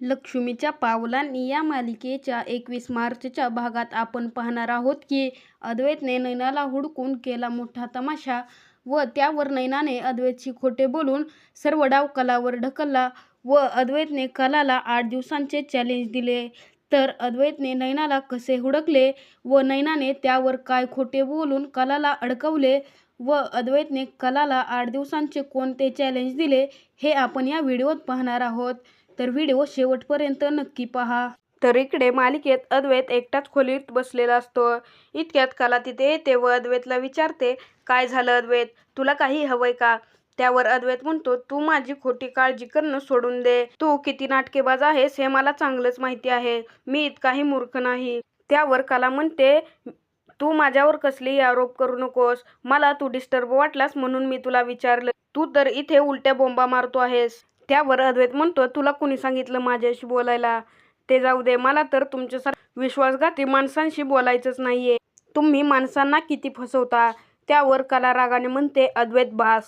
लक्ष्मीच्या पावलांनी या मालिकेच्या एकवीस मार्चच्या भागात आपण पाहणार आहोत की अद्वैतने नैनाला हुडकून केला मोठा तमाशा व त्यावर नैनाने अद्वैतशी खोटे बोलून सर्व डाव कलावर ढकलला व अद्वैतने कलाला आठ दिवसांचे चॅलेंज दिले. तर अद्वैतने नैनाला कसे हुडकले व नैनाने त्यावर काय खोटे बोलून कलाला अडकवले व अद्वैतने कलाला आठ दिवसांचे कोणते चॅलेंज दिले हे आपण या व्हिडिओत पाहणार आहोत. तर व्हिडिओ शेवटपर्यंत नक्की पहा. तर इकडे मालिकेत अद्वैत एकटाच खोलीत बसलेला असतो. इतक्यात कला तिथे येते व अद्वैतला विचारते काय झालं अद्वैत? तुला काही हवंय का? त्यावर अद्वैत म्हणतो तू माझी खोटी काळजी करणं सोडून दे. तू किती नाटकेबाज आहेस हे मला चांगलंच माहिती आहे. मी इतकाही मूर्ख नाही. त्यावर कला म्हणते तू माझ्यावर कसलेही आरोप करू नकोस. मला तू डिस्टर्ब वाटलास म्हणून मी तुला विचारलं. तू तर इथे उलट्या बोंबा मारतो आहेस. त्यावर अद्वैत म्हणतो तुला कुणी सांगितलं माझ्याशी बोलायला? ते जाऊ दे मला तर तुमच्यासारख्या विश्वासघाती माणसांशी बोलायचंच नाहीये. तुम्ही माणसांना किती फसवता? त्यावर कला रागाने म्हणते अद्वैत भास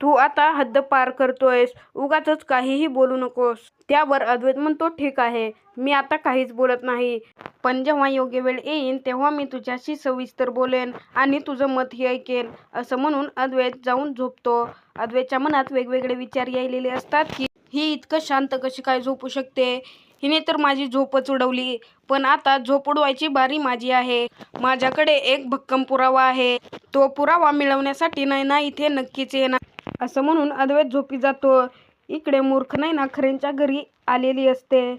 तू आता हद्द पार करतोयस. उगाच काहीही बोलू नकोस. त्यावर अद्वैत म्हणतो ठीक आहे. मी आता काहीच बोलत नाही. पण जेव्हा योग्य वेळ येईन तेव्हा मी तुझ्याशी सविस्तर बोलेन आणि तुझं मतही ऐकेन. असं म्हणून अद्वैत जाऊन झोपतो. अद्वैतच्या मनात वेगवेगळे विचार यायलेले असतात की ही इतकं शांत कशी काय झोपू शकते? हिने तर माझी झोपच उडवली. पण आता झोप उडवायची बारी माझी आहे. माझ्याकडे एक भक्कम पुरावा आहे. तो पुरावा मिळवण्यासाठी नैना इथे नक्कीच येणार असं म्हणून अद्वैत झोपी जातो. इकडे मूर्ख नैना खरेंच्या घरी आलेली असते.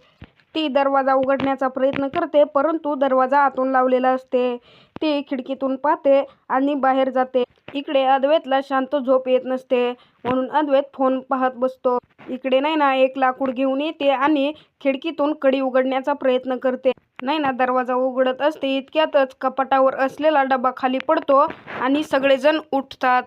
ती दरवाजा उघडण्याचा प्रयत्न करते परंतु दरवाजा आतून लावलेला असते. ती खिडकीतून पाहते आणि बाहेर जाते. इकडे अद्वैतला शांत झोप येत नसते म्हणून अद्वैत फोन पाहत बसतो. इकडे नैना एक लाकूड घेऊन येते आणि खिडकीतून कडी उघडण्याचा प्रयत्न करते. नैना दरवाजा उघडत असते इतक्यातच कपाटावर असलेला डबा खाली पडतो आणि सगळेजण उठतात.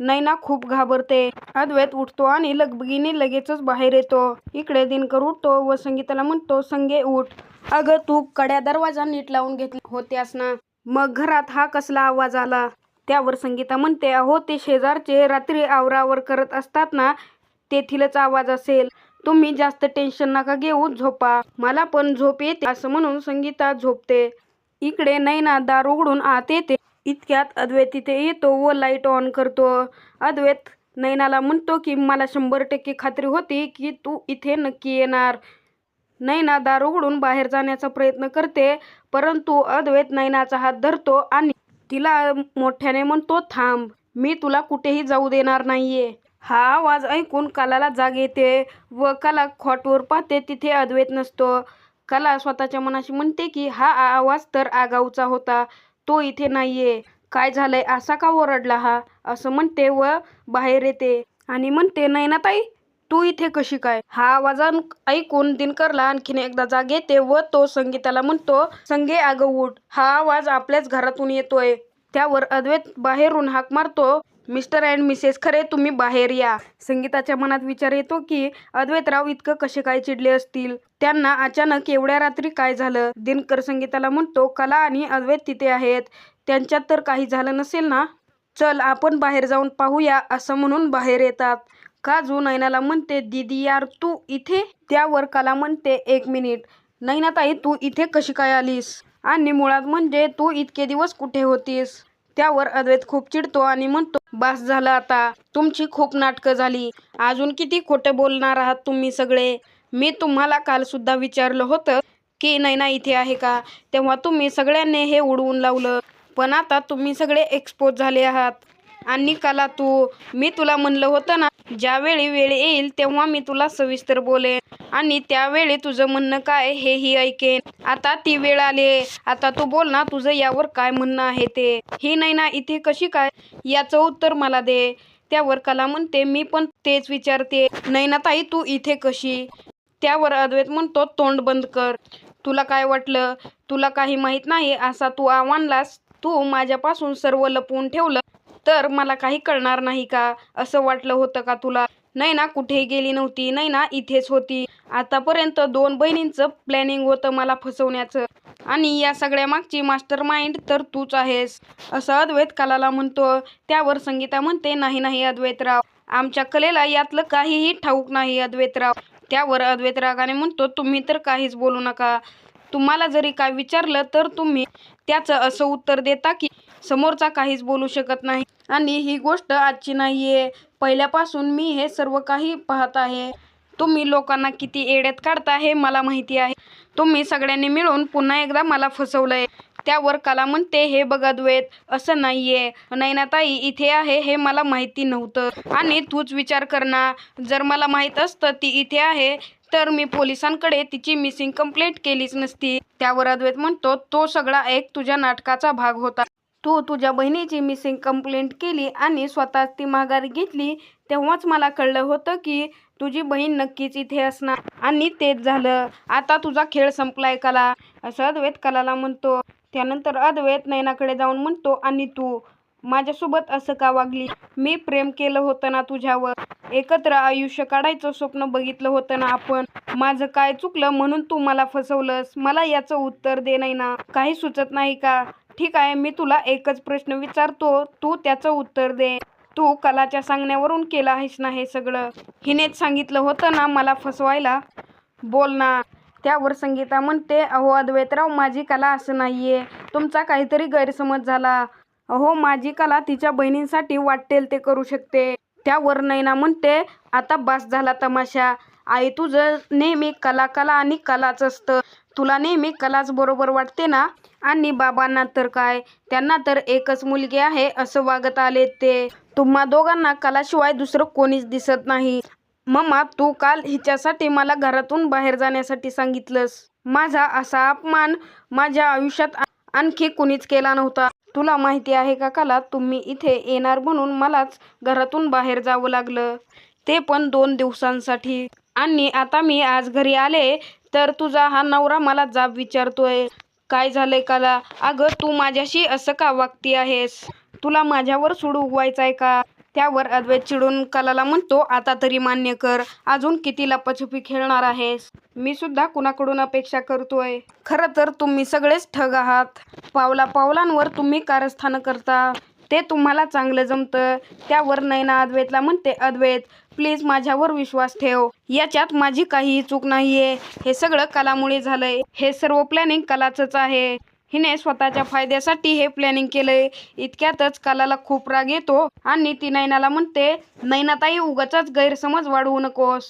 नैना खूप घाबरते. अद्वैत उठतो आणि लगबगीने लगेचच बाहेर येतो. इकडे दिनकर उठतो व संगीताला म्हणतो संगे उठ. अगं तू कड्या दरवाजा नीट लावून घेतला होत्यास ना? मग घरात हा कसला आवाज आला? त्यावर संगीता म्हणते अहो ते शेजारचे रात्री आवरावर करत असतात ना तेथीलच आवाज असेल. तुम्ही जास्त टेन्शन नका घेऊ झोपा. मला पण झोप येते असं म्हणून संगीता झोपते. इकडे नैना दार उघडून आत येते. इतक्यात अद्वैत तिथे येतो व लाइट ऑन करतो. अद्वैत नैनाला म्हणतो की मला शंभर टक्के खात्री होती की तू इथे नक्की येणार. नैना दार उघडून बाहेर जाण्याचा प्रयत्न करते परंतु अद्वैत नैनाचा हात धरतो आणि तिला मोठ्याने म्हणतो थांब मी तुला कुठेही जाऊ देणार नाहीये. हा आवाज ऐकून कलाला जाग येते व कला खॉटवर पाहते तिथे अद्वैत नसतो. कला स्वतःच्या मनाशी म्हणते की हा आवाज तर आगाऊचा होता. तो इथे नाहीये. काय झालंय? असा का ओरडला हा? असं म्हणते व बाहेर येते. आणि म्हणते नैनाताई तू इथे कशी काय? हा आवाज ऐकून दिनकरला आणखीन एकदा जाग येते व तो संगीताला म्हणतो संगे अगं उठ. हा आवाज आपल्याच घरातून येतोय. त्यावर अद्वैत बाहेरून हाक मारतो. मिस्टर अँड मिसेस खरे तुम्ही बाहेर या. संगीताच्या मनात विचार येतो की अद्वैतराव इतकं कसे काय चिडले असतील? त्यांना अचानक एवढ्या रात्री काय झालं? दिनकर संगीताला म्हणतो कला आणि अद्वैत तिथे आहेत. त्यांच्यात तर काही झालं नसेल ना? चल आपण बाहेर जाऊन पाहूया असं म्हणून बाहेर येतात. काजू नैनाला म्हणते दीदी यार तू इथे? त्यावर कला म्हणते एक मिनिट. नैनाताई तू इथे कशी काय आलीस? आणि मुळात म्हणजे तू इतके दिवस कुठे होतीस? त्यावर अद्वैत खूप चिडतो आणि म्हणतो बास झालं आता. तुमची खूप नाटकं झाली. अजून किती खोटं बोलणार आहात तुम्ही सगळे? मी तुम्हाला काल सुद्धा विचारलं होतं की नैना इथे आहे का? तेव्हा तुम्ही सगळ्यांनी हे उडवून लावलं. पण आता तुम्ही सगळे एक्सपोज झाले आहात. आणि कला तू मी तुला म्हणलं होतं ना ज्यावेळी वेळ येईल तेव्हा मी तुला सविस्तर बोलेन. आणि त्यावेळी तुझं म्हणणं काय हेही ऐकेन. आता ती वेळ आली आता तू बोल ना तुझं यावर काय म्हणणं आहे ते? ही नैना इथे कशी काय? याचं उत्तर मला दे. त्यावर कला म्हणते मी पण तेच विचारते. नैनाताई तू इथे कशी? त्यावर अद्वैत म्हणतो तोंड बंद कर. तुला काय वाटलं? तुला काही माहीत नाही असा तू आव्हानलास? तू माझ्यापासून सर्व लपवून ठेवलं. तर मला काही कळणार नाही का? असं वाटलं होतं का तुला? नाही ना कुठेही गेली नव्हती. नाही ना इथेच होती. आतापर्यंत दोन बहिणींचं प्लॅनिंग होतं मला फसवण्याचं. आणि या सगळ्या मागची मास्टर माइंड तर तूच आहेस. असं अद्वैत कलाला म्हणतो. त्यावर संगीता म्हणते नाही नाही अद्वैतराव. आमच्या कलेला यातलं काहीही ठाऊक नाही अद्वैतराव. त्यावर अद्वैत रागाने म्हणतो तुम्ही तर काहीच बोलू नका. तुम्हाला जरी काय विचारलं तर तुम्ही त्याचं असं उत्तर देता की समोरचा काहीच बोलू शकत नाही. आणि ही गोष्ट आजची नाही आहे पहिल्यापासून मी हे सर्व काही पाहत आहे. तुम्ही लोकांना किती एड्यात काढता हे मला माहिती आहे. तुम्ही सगळ्यांनी मिळून पुन्हा एकदा मला फसवलंय. त्यावर कला म्हणते हे बघा अद्वैत असं नाहीये. नैनाताई इथे आहे हे मला माहिती नव्हतं. आणि तूच विचार कर ना. जर मला माहीत असतं ती इथे आहे तर मी पोलिसांकडे तिची मिसिंग कंप्लेंट केलीच नसती. त्यावर अद्वैत म्हणतो तो सगळा एक तुझ्या नाटकाचा भाग होता. तू तुझ्या बहिणीची मिसिंग कंप्लेंट केली आणि स्वतःच ती माघारी घेतली तेव्हाच मला कळलं होतं की तुझी बहीण नक्कीच इथे असणार आणि तेच झालं. आता तुझा खेळ संपलाय कला असं अद्वैत कलाला म्हणतो. त्यानंतर अद्वैत नयनाकडे जाऊन म्हणतो आणि तू माझ्यासोबत असं का वागली? मी प्रेम केलं होतं ना तुझ्यावर. एकत्र आयुष्य काढायचं स्वप्न बघितलं होतं ना आपण. माझं काय चुकलं म्हणून तू मला फसवलंस? मला याचं उत्तर दे नाही ना काही सुचत नाही का? ठीक आहे मी तुला एकच प्रश्न विचारतो. तू त्याचं उत्तर दे. तू कलाच्या सांगण्यावरून केलं आहेस ना हे सगळं? हिनेच सांगितलं होतं ना मला फसवायला? बोल ना. त्यावर संगीता म्हणते अहो अद्वैतराव माझी कला असं नाहीये. तुमचा काहीतरी गैरसमज झाला. अहो माझी कला तिच्या बहिणींसाठी वाटेल ते करू शकते. त्यावर नैना म्हणते आता बास झाला तमाशा. आई तुझं नेहमी कला कला आणि कलाच असतं. तुला नेहमी कलाच बरोबर वाटते ना? आणि बाबांना तर काय? त्यांना तर एकच मुलगी आहे असं वागत आले ते. तुम्हा दोघांना कलाशिवाय दुसरं कोणीच दिसत नाही. मम्मा तू काल हिच्यासाठी मला घरातून बाहेर जाण्यासाठी सांगितलंस. माझा असा अपमान माझ्या आयुष्यात आणखी कुणीच केला नव्हता. तुला माहिती आहे का कला? तुम्ही इथे येणार म्हणून मलाच घरातून बाहेर जावं लागलं. ते पण दोन दिवसांसाठी. आणि आता मी आज घरी आले तर तुझा हा नवरा मला जाब विचारतोय. काय झालंय काला? अगं तू माझ्याशी असं का वागती आहेस? तुला माझ्यावर सूड उगवायचा का? त्यावर अद्वैत चिडून कलाला म्हणतो आता तरी मान्य कर. अजून किती लपाछपी खेळणार आहेस? मी सुद्धा कुणाकडून अपेक्षा करतोय. खरं तर तुम्ही सगळेच ठग आहात. पावला पावलांवर तुम्ही कारस्थानं करता. ते तुम्हाला चांगलं जमतं. त्यावर नैना अद्वैतला म्हणते अद्वैत प्लीज माझ्यावर विश्वास ठेव. याच्यात माझी काहीही चूक नाहीये. हे सगळं कलामुळे झालंय. हे सर्व प्लॅनिंग कलाचंच आहे. हिने स्वतःच्या फायद्यासाठी हे प्लॅनिंग केलंय. इतक्यातच कलाला खूप राग येतो आणि ती नैनाला म्हणते नैनाताई उगाचाच गैरसमज वाढवू नकोस.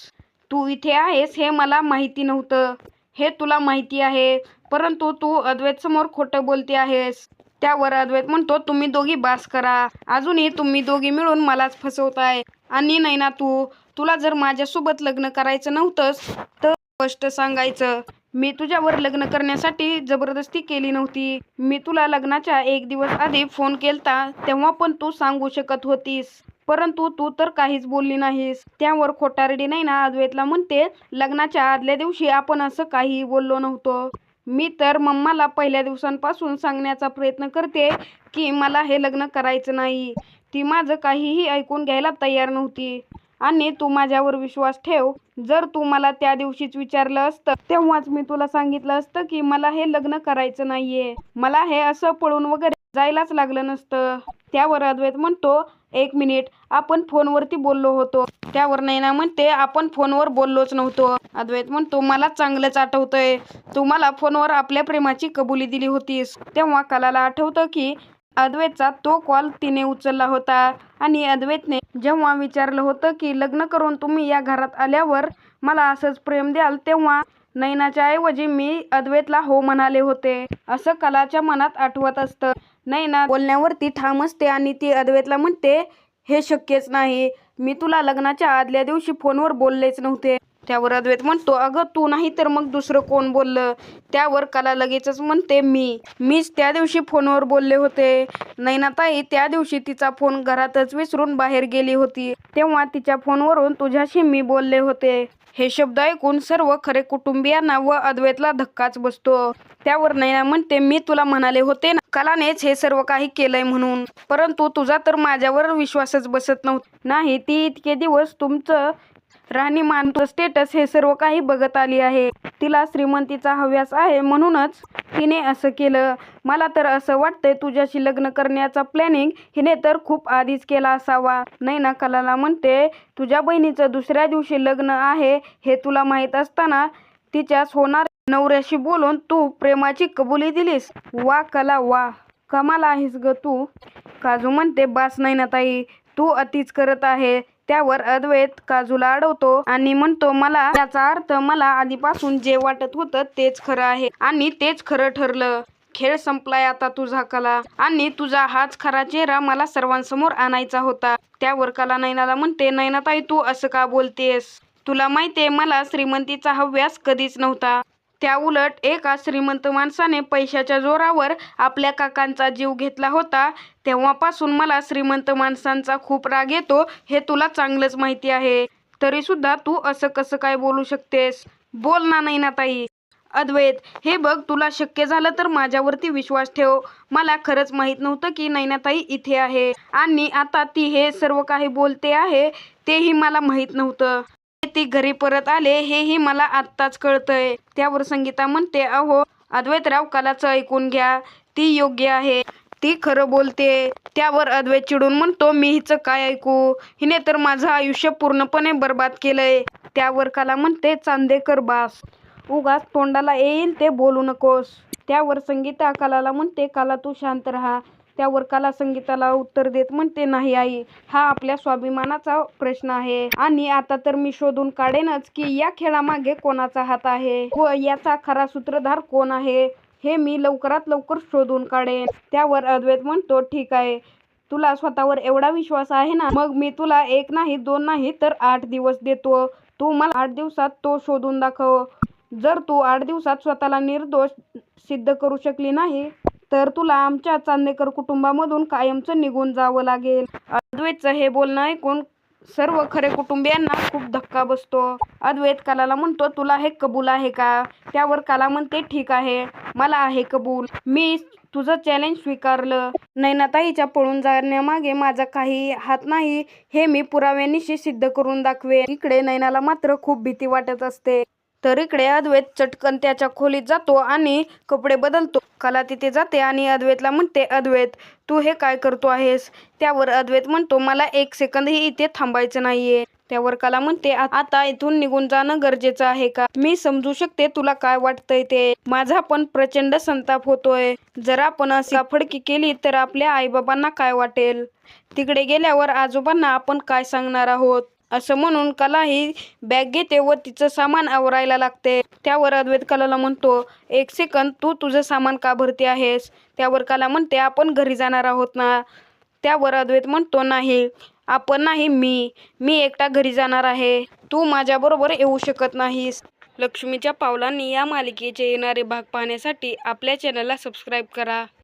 तू इथे आहेस हे मला माहिती नव्हतं. हे तुला माहिती आहे. परंतु तू अद्वैत समोर खोटं बोलते आहेस त्यावर अद्वैत म्हणतो तुम्ही दोघी बास करा. अजूनही तुम्ही दोघी मिळून मलाच फसवताय. आणि नैना तू तुला जर माझ्यासोबत लग्न करायचं नव्हतंच तर स्पष्ट सांगायचं. मी तुझ्यावर लग्न करण्यासाठी जबरदस्ती केली नव्हती. मी तुला लग्नाच्या एक दिवस आधी फोन केलता तेव्हा पण तू सांगू शकत होतीस. परंतु तू तर काहीच बोलली नाहीस. त्यावर खोटारडी नाही ना अद्वैतला म्हणते लग्नाच्या आदल्या दिवशी आपण असं काहीही बोललो नव्हतो. मी तर मम्माला पहिल्या दिवसांपासून सांगण्याचा प्रयत्न करते की मला हे लग्न करायचं नाही. ती माझं काहीही ऐकून घ्यायला तयार नव्हती. आणि तू माझ्यावर विश्वास ठेव. जर तू मला त्या दिवशीच विचारलं असतं तेव्हाच मी तुला सांगितलं असतं की मला हे लग्न करायचं नाहीये. मला हे असं पळून वगैरे जायलाच लागलं नसतं. त्यावर अद्वैत म्हणतो एक मिनिट आपण फोनवरती बोललो होतो. त्यावर नैना म्हणते आपण फोनवर बोललोच नव्हतो. अद्वैत म्हणतो मला चांगलंच आठवतंय. तू मला फोनवर आपल्या प्रेमाची कबुली दिली होतीस. तेव्हा कलाला आठवतं की अद्वैतचा तो कॉल तिने उचलला होता. आणि अद्वैतने जेव्हा विचारलं होतं की लग्न करून तुम्ही या घरात आल्यावर मला असंच प्रेम द्याल तेव्हा नैनाच्या ऐवजी मी अद्वैतला हो म्हणाले होते. असं कलाच्या मनात आठवत असतं. नैना बोलण्यावरती ठाम असते आणि ती अद्वैतला म्हणते हे शक्यच नाही. मी तुला लग्नाच्या आदल्या दिवशी फोनवर बोललेच नव्हते. त्यावर अद्वैत म्हणतो अगं तू नाही तर मग दुसरं कोण बोललं? त्यावर कला लगेचच म्हणते मी. मीच त्या दिवशी फोनवर बोलले होते. नैनाताई त्या दिवशी तिचा फोन घरातच विसरून बाहेर गेली होती. तेव्हा तिच्या फोनवरून तुझ्याशी मी बोलले होते. हे शब्द ऐकून सर्व खरे कुटुंबियांना व अद्वैतला धक्काच बसतो. त्यावर नैना म्हणते मी तुला म्हणाले होते ना कलानेच हे सर्व काही केलंय म्हणून. परंतु तुझा तर माझ्यावर विश्वासच बसत नव्हता. नाही ती इतके दिवस तुमचं राहणीमान स्टेटस हे सर्व काही बघत आली आहे. तिला श्रीमंतीचा हव्यास आहे म्हणूनच तिने असं केलं. मला तर असं वाटतंय तुझ्याशी लग्न करण्याचा प्लॅनिंग हिने तर खूप आधीच केला असावा. नैना कलाला म्हणते तुझ्या बहिणीचं दुसऱ्या दिवशी लग्न आहे हे तुला माहीत असताना तिच्याच होणार नवऱ्याशी बोलून तू प्रेमाची कबुली दिलीस. वा कला वा. कमाल आहेस ग तू. काजू म्हणते बास नैनाताई तू अतिच करत आहे. त्यावर अद्वैत काजूला अडवतो आणि म्हणतो मला त्याचा अर्थ मला आधीपासून जे वाटत होतं तेच खरं आहे आणि तेच खरं ठरलं. खेळ संपलाय आता तुझा कला. आणि तुझा हाच खरा चेहरा मला सर्वांसमोर आणायचा होता. त्यावर कला नैनाला म्हणते नैनाताई तू असं का बोलतेस? तुला माहितीये मला श्रीमंतीचा हव्यास कधीच नव्हता. त्या उलट एका श्रीमंत माणसाने पैशाच्या जोरावर आपल्या काकांचा जीव घेतला होता. तेव्हापासून मला श्रीमंत माणसांचा खूप राग येतो हे तुला चांगलंच माहिती आहे. तरी सुद्धा तू असं कसं काय बोलू शकतेस? बोल ना नैनाताई. अद्वैत हे बघ तुला शक्य झालं तर माझ्यावरती विश्वास ठेव. मला खरंच माहीत नव्हतं की नैनाताई इथे आहे. आणि आता ती हे सर्व काही बोलते आहे तेही मला माहीत नव्हतं. ती घरी परत आले हेही मला आत्ताच कळतंय. त्यावर संगीता म्हणते अहो अद्वैतराव कालाचं ऐकून घ्या. ती योग्य आहे. ती खरं बोलते. त्यावर अद्वैत चिडून म्हणतो मी हिचं काय ऐकू? हिने तर माझं आयुष्य पूर्णपणे बर्बाद केलंय. त्यावर कला म्हणते चांदेकर बास उगाच तोंडाला येईल ते बोलू नकोस. त्यावर संगीता कलाला म्हणते कला तू शांत राहा. त्यावर कला संगीताला उत्तर देत म्हणते नाही आई हा आपल्या स्वाभिमानाचा प्रश्न आहे. आणि आता तर मी शोधून काढेनच की या खेळामागे कोणाचा हात आहे? व याचा खरा सूत्रधार कोण आहे? हे मी लवकरात लवकर शोधून काढेन. त्यावर अद्वैत म्हणतो ठीक आहे. तुला स्वतःवर एवढा विश्वास आहे ना? मग मी तुला एक नाही दोन नाही तर आठ दिवस देतो. तू मला आठ दिवसात तो शोधून दाखव. जर तू आठ दिवसात स्वतःला निर्दोष सिद्ध करू शकली नाही तर तुला आमच्या चांदेकर कुटुंबामधून कायमचं निघून जावं लागेल. अद्वैतचं हे बोलणं ऐकून सर्व खरे कुटुंबियांना खूप धक्का बसतो. अद्वैत कालाला म्हणतो तुला हे कबूल आहे का? त्यावर काला म्हणते ठीक आहे मला आहे कबूल. मी तुझं चॅलेंज स्वीकारलं. नैनाताईच्या पळून जाण्यामागे माझा काही हात नाही. हे मी पुराव्यानिशी सिद्ध करून दाखवे इकडे नैनाला मात्र खूप भीती वाटत असते. तर इकडे अद्वैत चटकन त्याच्या खोलीत जातो आणि कपडे बदलतो. कला तिथे जाते आणि अद्वैतला म्हणते अद्वैत तू हे काय करतो आहेस? त्यावर अद्वैत म्हणतो मला एक सेकंदही इथे थांबायचं नाहीये. त्यावर कला म्हणते आता इथून निघून जाणं गरजेचं आहे का? मी समजू शकते तुला काय वाटतंय ते. माझा पण प्रचंड संताप होतोय. जर आपण अशी फडकी केली तर आपल्या आईबाबांना काय वाटेल? तिकडे गेल्यावर आजोबांना आपण काय सांगणार आहोत? असं म्हणून कला ही बॅग घेते व तिचं सामान आवरायला लागते. त्यावर अद्वैत कलाला म्हणतो एक सेकंद तू तुझं सामान का भरते आहेस? त्यावर कला म्हणते आपण घरी जाणार आहोत ना? त्यावर अद्वैत म्हणतो नाही आपण नाही मी मी एकटा घरी जाणार आहे. तू माझ्याबरोबर येऊ शकत नाहीस. लक्ष्मीच्या पावलांनी या मालिकेचे येणारे भाग पाहण्यासाठी आपल्या चॅनलला सबस्क्राईब करा.